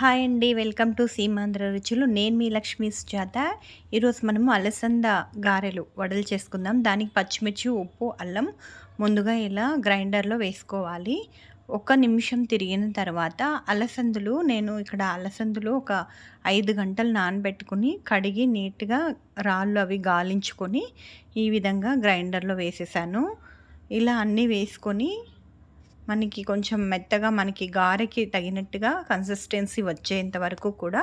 Hi అండి. Welcome to Seemandhra రుచులు. నేను మీ లక్ష్మీ సుజాత. ఈరోజు మనము అలసంద గారెలు వడలు చేసుకుందాం. దానికి పచ్చిమిర్చి ఉప్పు అల్లం ముందుగా ఇలా గ్రైండర్లో వేసుకోవాలి. ఒక నిమిషం తిరిగిన తర్వాత అలసందులు నేను ఇక్కడ అలసందులు ఒక ఐదు గంటలు నానబెట్టుకుని కడిగి నీట్గా రాళ్ళు అవి గాలించుకొని ఈ విధంగా గ్రైండర్లో వేసేసాను. ఇలా అన్నీ వేసుకొని మనకి కొంచెం మెత్తగా మనకి గారెకి తగినట్టుగా కన్సిస్టెన్సీ వచ్చేంత వరకు కూడా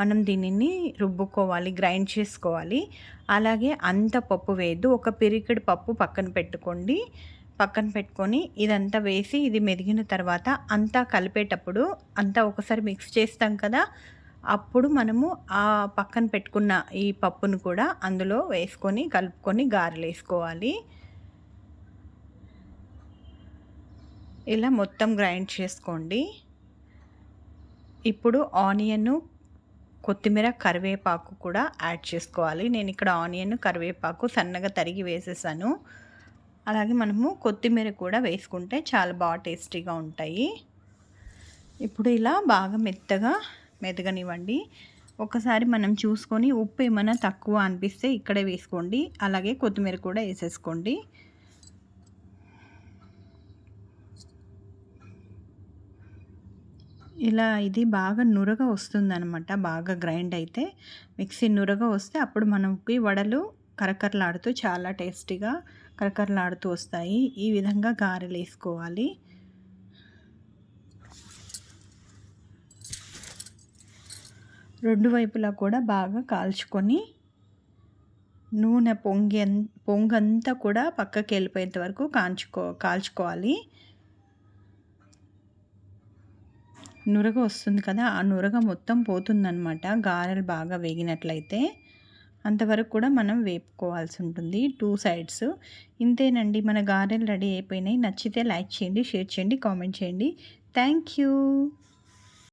మనం దీనిని రుబ్బుకోవాలి గ్రైండ్ చేసుకోవాలి. అలాగే అంత పప్పు వేయద్దు. ఒక పిరికిడి పప్పు పక్కన పెట్టుకోండి. పక్కన పెట్టుకొని ఇదంతా వేసి ఇది మెదిగిన తర్వాత అంతా కలిపేటప్పుడు అంతా ఒకసారి మిక్స్ చేస్తాం కదా అప్పుడు మనము ఆ పక్కన పెట్టుకున్న ఈ పప్పును కూడా అందులో వేసుకొని కలుపుకొని గారెలు వేసుకోవాలి. ఇలా మొత్తం గ్రైండ్ చేసుకోండి. ఇప్పుడు ఆనియన్ కొత్తిమీర కరివేపాకు కూడా యాడ్ చేసుకోవాలి. నేను ఇక్కడ ఆనియన్ కరివేపాకు సన్నగా తరిగి వేసేసాను. అలాగే మనము కొత్తిమీర కూడా వేసుకుంటే చాలా బాగా టేస్టీగా ఉంటాయి. ఇప్పుడు ఇలా బాగా మెత్తగా మెదగనివ్వండి. ఒకసారి మనం చూసుకొని ఉప్పు ఏమైనా తక్కువ అనిపిస్తే ఇక్కడే వేసుకోండి. అలాగే కొత్తిమీర కూడా వేసేసుకోండి. ఇలా ఇది బాగా నురగ వస్తుందనమాట బాగా గ్రైండ్ అయితే మిక్సీ నురగ వస్తే అప్పుడు మనకి వడలు కరకరలాడుతూ చాలా టేస్టీగా కరకరలాడుతూ వస్తాయి. ఈ విధంగా గారెలు వేసుకోవాలి. రెండు వైపులా కూడా బాగా కాల్చుకొని నూనె పొంగి పొంగంతా కూడా పక్కకి వెళ్ళిపోయేంత వరకు కాల్చుకో కాల్చుకోవాలి. నురగ వస్తుంది కదా ఆ నురగ మొత్తం పోతుందనమాట గారెలు బాగా వేగినట్లయితే అంతవరకు కూడా మనం వేపుకోవాల్సి ఉంటుంది టూ సైడ్స్. ఇంతేనండి మన గారెలు రెడీ అయిపోయినాయి. నచ్చితే లైక్ చేయండి షేర్ చేయండి కామెంట్ చేయండి. Thank you.